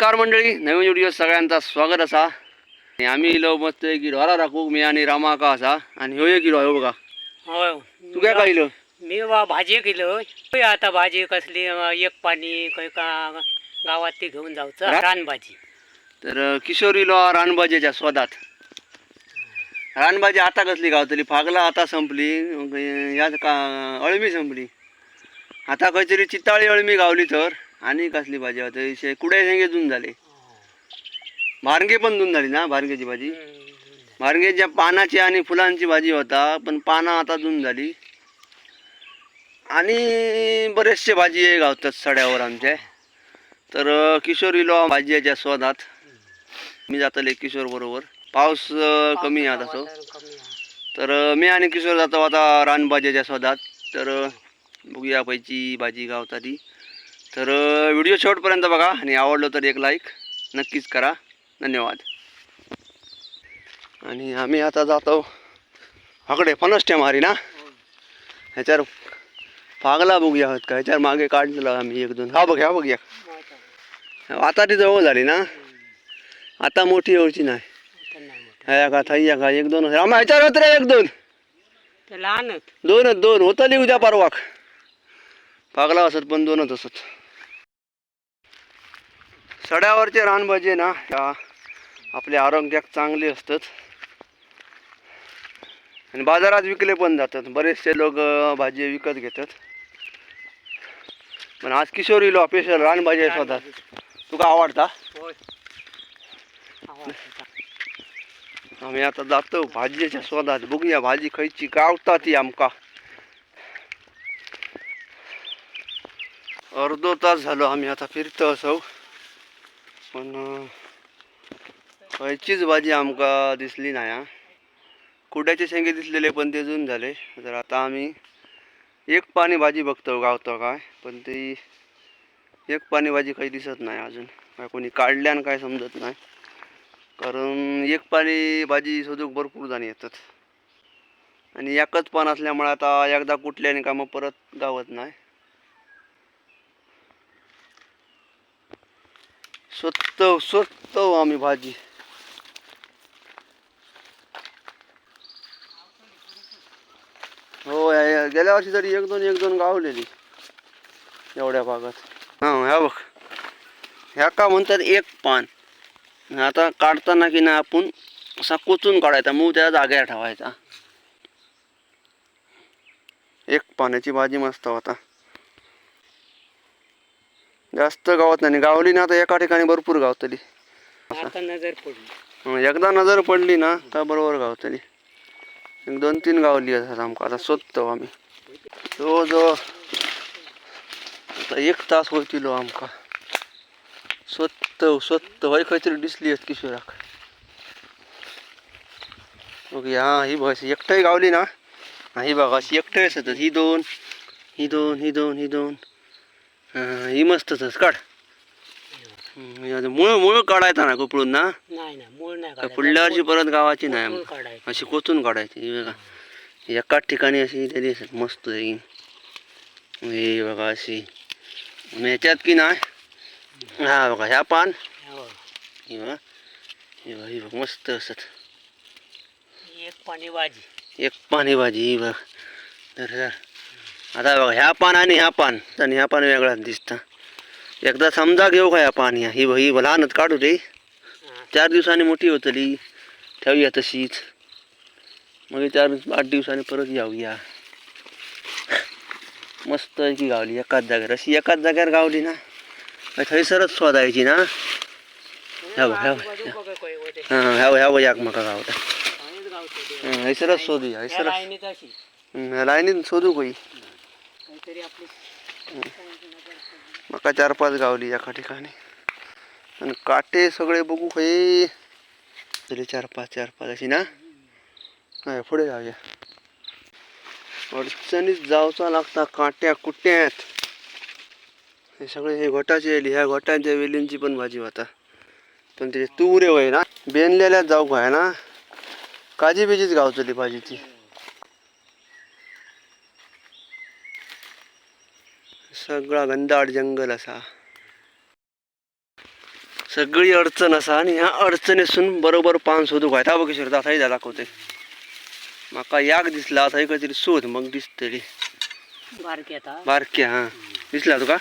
नमस्कार मंडळी नवीन व्हिडिओ सगळ्यांचा स्वागत असा. आणि आम्ही इलो मस्त की ढोरा राखू मी आणि रामा का असा. आणि ह्यो एक किलो हो बघा. होय. तू काय काय मी बा भाजी केलं. आता भाजी कसली एक पाणी काही का गावात ते घेऊन जाऊचं रानभाजी. तर किशोर इलो रानबाजेच्या स्वदात. रानबाजी आता कसली गावतली? फागला आता संपली यात का अळमी संपली. आता खंयतरी चिताळी अळमी गावली तर. आणि कसली भाजी होती शे कुडे शेंगे जून झाले? भारंगे पण जून झाली ना भारंगेची भाजी? भारंगेच्या पानाची आणि फुलांची भाजी होता पण पानं आता जून झाली. आणि बरेचसे भाजी हे गावतात सड्यावर आमच्या तर किशोर इलो भाजीच्या स्वादात. मी जातले किशोर बरोबर. पाऊस कमी आहे आता तर मी आणि किशोर जातो आता रानभाज्याच्या स्वादात. तर बघूया पैची भाजी गावता ती तर व्हिडिओ शेवटपर्यंत बघा आणि आवडलं तर एक लाईक नक्कीच करा. धन्यवाद. आणि आम्ही आता जातो हकडे फणस मारी ना. ह्याच्यावर फागला बघूया का? ह्याच्यावर मागे काढलेलं आम्ही एक दोन. हा बघ ह्या बघूया. आता ती जवळ झाली ना. आता मोठी एवढची नाही. ह्या का थाई का एक दोन. रामा ह्याच्यावर होत रे एक दोन. ते लहानच दोनच दोन. होतली उद्या परवाक. फागला असत पण दोनच असत. सड्यावरचे रानभाजी ना ह्या आपल्या आरोग्याक चांगले असतात. आणि बाजारात विकले पण जातात. बरेचसे लोक भाजी विकत घेतात. पण आज किशोर इलो स्पेशल रानभाजी स्वतः. तुका आवडता. आम्ही आता जातो भाजयेच्या स्वादात बघूया भाजी खयची गावता ती आमका. अर्धो तास झालो आम्ही आता फिरतो असो. पण खंयचीच खयचीच भाजी आमकां दिसली ना हा. कुड्याचे शेंगे दिसलेले पण ते जून झाले. तर आता आम्ही एक पाणी भाजी बघतो गावतो काय पण ती एक पाणी भाजी काही दिसत नाही अजून. काय कोणी काढल्यान काय समजत नाही. कारण एक पाणी भाजी शोधूक भरपूर जाणी येतात. आणि एकच पान असल्यामुळे आता एकदा कुठल्याने कामं परत गावत नाही. स्वस्त स्वस्त हो आम्ही भाजी. हो या- गेल्या वर्षी तरी एक दोन एक दोन गावलेली. एवढ्या भागात. हां ह्या बघ. ह्या का म्हणतात एक पान. आता काढताना की ना आपण असा कोचून काढायचा मूग त्या जागेवर ठेवायचा. एक पाण्याची भाजी मस्त होता. जास्त गावात नाही. गावली ना तर एका ठिकाणी भरपूर गावतली आता नजर पडली. एकदा नजर पडली ना तर बरोबर गावतली एक दोन तीन गावली असतात आमका. आता शोधतो आम्ही. जो जो. आता एक तास होतीलो आमका. स्वत स्वत. होय खंयतरी दिसली आहेत किशोराक. ओके हा ही बघ एकटाही गावली ना. हा ही बघा अशी एकटाही असतात ही दोन ही दोन ही दोन ही दोन. हा, मस्तच काढ. मुळ मुळ काढायचा ना? कुपळून ना. पुढल्या वर्षी परत गावाची नाही. अशी कोचून काढायची ही बघा. एकाच ठिकाणी अशी तरी असेल मस्त ही हे बघा अशी. ह्याच्यात की नाही? हा बघा ह्या पान. हो. ही बघा. ही बघा ही बघ मस्त असत. एक पाणी भाजी. एक पाणी भाजी ही बघ. धर आता बघा ह्या पान आणि ह्या पान आणि ह्या पान वेगळाच दिसतं. एकदा समजा घेऊ का ह्या पान ह्या ही ही लहानच काढू रे. चार दिवसांनी मोठी होतली. ठेवूया तशीच. मग चार आठ दिवसांनी परत येऊया मस्त की गावली एकाच जागेवर. अशी एकाच जागेवर गावली ना थंयसरच शोधायची ना. ह्या ह्या. हां ह्या ह्या वयाक म्हाका गावता पाणीच गावतं ते. हं, हैसरच शोधूया या आपली म्हाका चार पाच गावली एका ठिकाणी. आणि काटे सगळे बघू हे. तरी चार पाच चार पाच अशी ना? हय पुढे जाऊया. अडचणीत जावचा लागता काट्या कुट्यात. हे सगळे हे घोटाची वेली ह्या घोटांच्या वेलींची पण भाजी होता पण ते तुरे वय ना? बेनलेल्याच जाऊ काय ना? काजी बिजीच गावतली भाजीची. सगळा घनदाट जंगल असा. सगळी अडचण असा आणि ह्या अडचणीसून बरोबर पान शोधूक आहे बघ किशोर दाखवते माका याक दिसला आता एक तरी शोध मग दिसतली बारकी हा. दिसला तुका?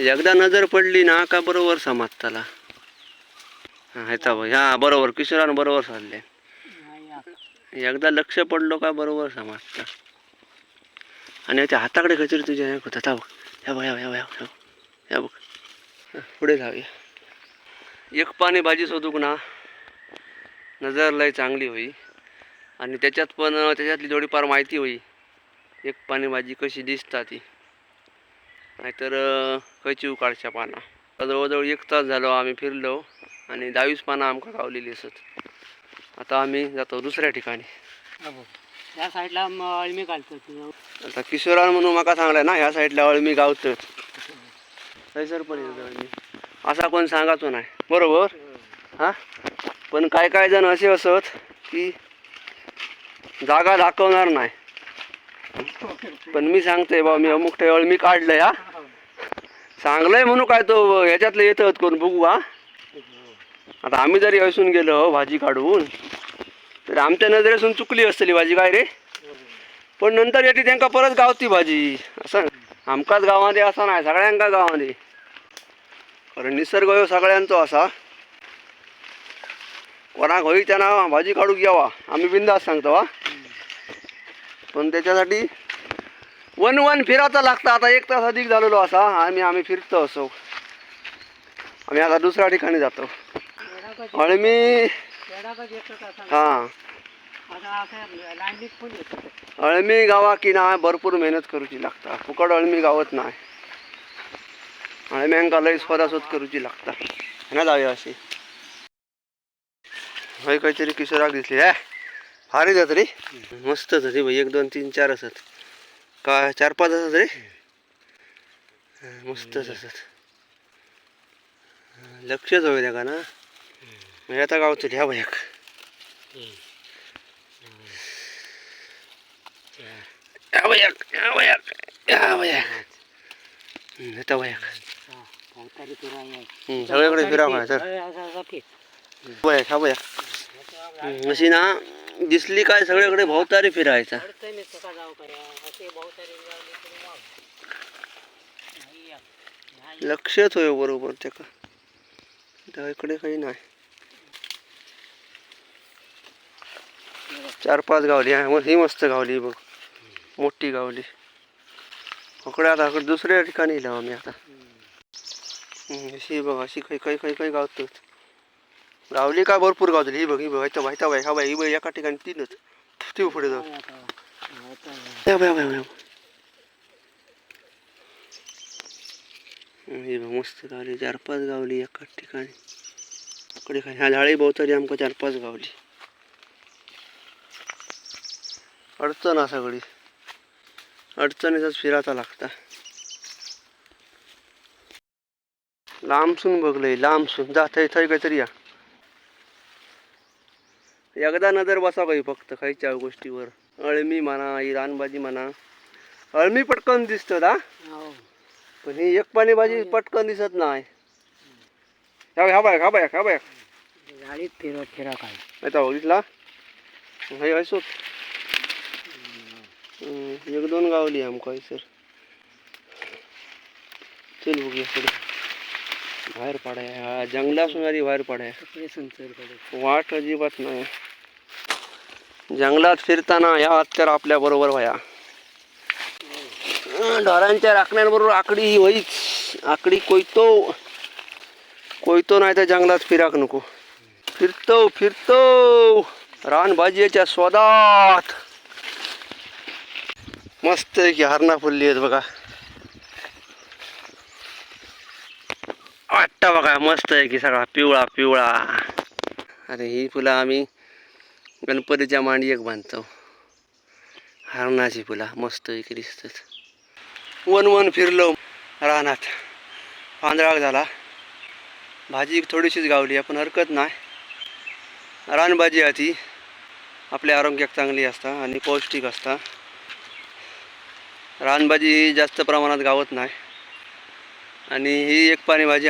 एकदा नजर पडली ना का बरोबर समाजताला हा बघ हा बरोबर. किशोरानं बरोबर चालले एकदा लक्ष पडलो का बरोबर समजतं आणि त्या हाताकडे खचरी तुझ्या होता बघ. ह्या बघ ह्या बघ, ह्या बघ, ह्या ह्या बघ. पुढे जाऊया. एक पाणी भाजी शोधूक ना. नजर लय चांगली होई. आणि त्याच्यात पण त्याच्यातली थोडीफार माहिती होई. एक पाणी भाजी कशी दिसता ती. नाहीतर खयची उकाळच्या पाना. जवळजवळ एक तास झालो आम्ही फिरलो. आणि दहावीस पानं आमका गावलेली असत. आता आम्ही जातो दुसऱ्या ठिकाणी. या साईडला अळमी घालतो आता किशोरान म्हणून माका सांगलाय ना ह्या साईडला अळमी गावतो थंयसर पण अळमी. असा कोण सांगाचो नाही. बरोबर? हा? पण काय काय जण असे असत की जागा दाखवणार नाही. पण मी सांगतोय बा मी अमुक ठे अळमी काढलंय हा. चांगलंय म्हणून काय तो ह्याच्यातलं येतात कोण बघू हा. आता आम्ही जरी असून गेलो भाजी काढून. तर आमच्या नजरेसून चुकली असतली भाजी काय रे? पण नंतर येते त्यांका परत गावती भाजी. असं आमकाच गावामध्ये असा नाही सगळ्यांका गावामध्ये. कारण निसर्ग ह्यो सगळ्यांचो असा. कोणाक होई त्यांना भाजी काढूक यावा आम्ही बिंदास सांगतो वा पण त्याच्यासाठी वन वन फिरायचा लागतं. आता एक तास अधिक झालेलो असा आम्ही आम्ही फिरतो असो. आम्ही आता दुसऱ्या ठिकाणी जातो. आणि मी हां. अळमी गावा की ना भरपूर मेहनत करूची लागता. फुकट अळमी गावत नाही अळम्यांका लय स्वदासोद करूची लागता. ना जाऊया अशी? होय काहीतरी किशोराक दिसली हे. भारी जात रे. मस्तच होती बाई एक दोन तीन चार असत. का चार पाच असत रे? मस्तच असत लक्षच होईल का ना? म्हणजे आता गावचं ह्या भयाक या वयाक या वयाक या वयाक येता वयाक हम्म, सगळीकडे फिरावं सर वयाक हा वयाक अशी ना दिसली काय सगळीकडे भोवतारी फिरायचा. लक्षच होय बरोबर त्याका त्या इकडे काही नाही. चार पाच गावली हा, मग ही मस्त गावली बघ. गावली. इकडे आता इकडे दुसऱ्या ठिकाणी येलो आम्ही आता. हम्म, अशी बघ अशी काही काही काही गावली का भरपूर गावतली ही बघ ही बघ व्हायचं व्हायचा बाई हा बाई ही बाई एका ठिकाणी तीनच. ती पुढे जाऊ. हम्म, मस्त गावली. चार पाच गावली एका ठिकाणी. ह्या भोवतारी चार पाच गावली. अडचण हा सगळी. अडचणीचाच फिरायचा लागता. लांबसून बघलंय लांबसून. जा थंय थंय काहीतरी या. एकदा नजर बसा काही फक्त खायच्या गोष्टीवर. अळमी म्हणा ही रानभाजी म्हणा. अळमी पटकन दिसतं हा. पण ही एक पाणी भाजी पटकन दिसत नाही. ह्या बाय ह्या बाय ह्या बाय. गाडीत फिरत फिरा काय येता बघितला हाय हयसोत एक दोन गावली आमका सर. चल बघूया पुढे बाहेर पडाय हा जंगलासून आधी बाहेर पडाय. वाट अजिबात नाही. जंगलात फिरताना या हत्यार आपल्या बरोबर व्हाया. ढोरांच्या राखण्यांबरोबर आकडी ही होईच आकडी कोयतो. कोयतो नाही तर जंगलात फिराक नको. फिरतो फिरतो. रानभाजीच्या स्वादात. मस्त की हरणा फुलली आहेत बघा. वाटतं बघा मस्त आहे की सगळा पिवळा पिवळा. अरे ही फुलं आम्ही गणपतीच्या मांडीक बांधतो. हरणाची फुला मस्त आहे की दिसतात. वन वन फिरलो रानात. पांढराळ झाला. भाजी थोडीशीच गावली आहे पण हरकत नाही. रानभाजी आहे ती. आपल्या आरोग्याक चांगली असता आणि पौष्टिक असता. रानभाजी ही जास्त प्रमाणात गावत नाही. आणि ही एक पाणी भाजी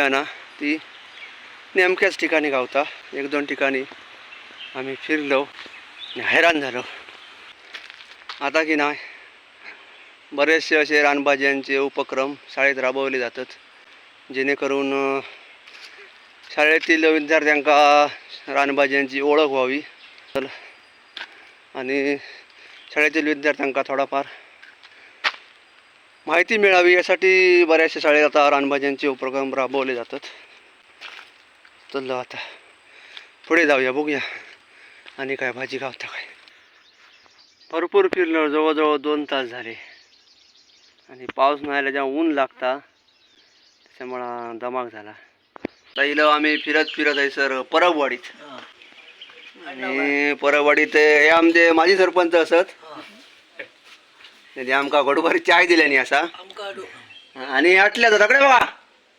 ती नेमक्याच ठिकाणी गावता. एक दोन ठिकाणी आम्ही फिरलो आणि हैराण झालो. आता की नाही बरेचसे असे रानभाज्यांचे उपक्रम शाळेत राबवले जातात. जेणेकरून शाळेतील विद्यार्थ्यांका रानभाज्यांची ओळख व्हावी. चल. आणि शाळेतील विद्यार्थ्यांका थोडाफार माहिती मिळावी यासाठी बऱ्याचशा शाळेत आता रानभाज्यांचे उपक्रम राबवले जातात. चल आता पुढे जाऊया बघूया. आणि काय भाजी गावता काय. भरपूर फिरलो जवळजवळ दोन तास झाले. आणि पाऊस नाही आला जेव्हा ऊन लागता त्याच्यामुळं दमाग झाला. पहिलं आम्ही फिरत फिरत आहे सर परबवाडीत. आणि परबवाडीत हे आमचे माजी सरपंच असत. त्यांनी आमका घडूभरी चाय दिल्यानी असा. आणि आटल्या तकडे बघा.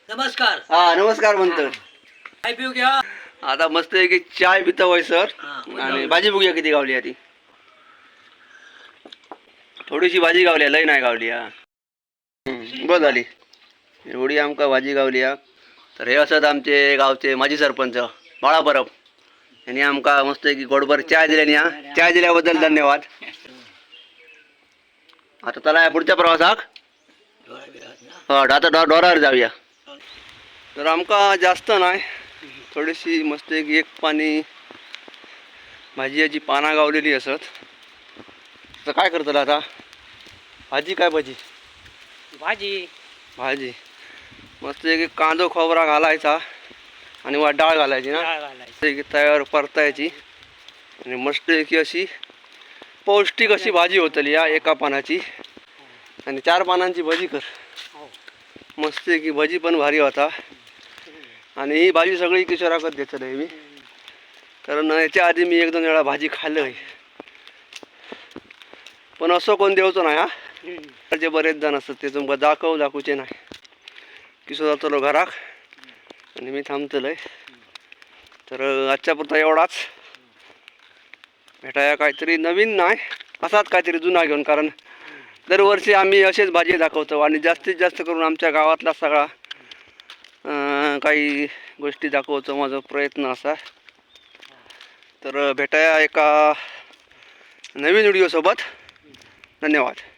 नमस्कार. हा नमस्कार म्हणतो. काय पिऊ घ्या आता मस्त आहे की चाय पितो होय सर आणि भाजी बघूया किती गावली आहे ती. थोडीशी भाजी गावली आहे, लय नाही गावली हा. बस झाली. एवढी आमका भाजी गावली हा. तर हे असत आमचे गावचे माजी सरपंच बाळा परब यांनी आमका मस्त आहे की गोडभर चाय दिल्यानी हा. चाय दिल्याबद्दल धन्यवाद. आता चला या पुढच्या प्रवासाक हो आता डो डोरावर जाऊया. तर आमका जास्त नाही. थोडीशी मस्त एक एक पाणी भाजी याची पाना गावलेली असत. तर काय करतला आता? भाजी काय भाजी? भाजी. भाजी. मस्त एक कांदो खोबरा घालायचा आणि वा डाळ घालायची ना? एक तयार परतायची आणि मस्त की अशी पौष्टिक अशी भाजी होतली या एका पानाची. आणि चार पानांची भजी कर. हो मस्त की भजी पण भारी होता. आणि ही भाजी सगळी किशोराकत घेतलं आहे मी कारण याच्या आधी मी एक दोन वेळा भाजी खाल्लं आहे पण असं कोण देवचं नाही हा? जे बरेच जण असतात ते तुमका दाखव दाखवचे नाही. किशोर जातलो घराक आणि मी थांबतलोय तर आजच्या पुरता एवढाच. भेटाया काहीतरी नवीन नाही असाच काहीतरी जुना घेऊन. कारण दरवर्षी आम्ही असेच भाजी दाखवतो आणि जास्तीत जास्त करून आमच्या गावातला सगळा काही गोष्टी दाखवतो माझा प्रयत्न असा. तर भेटाया एका नवीन व्हिडिओसोबत. धन्यवाद.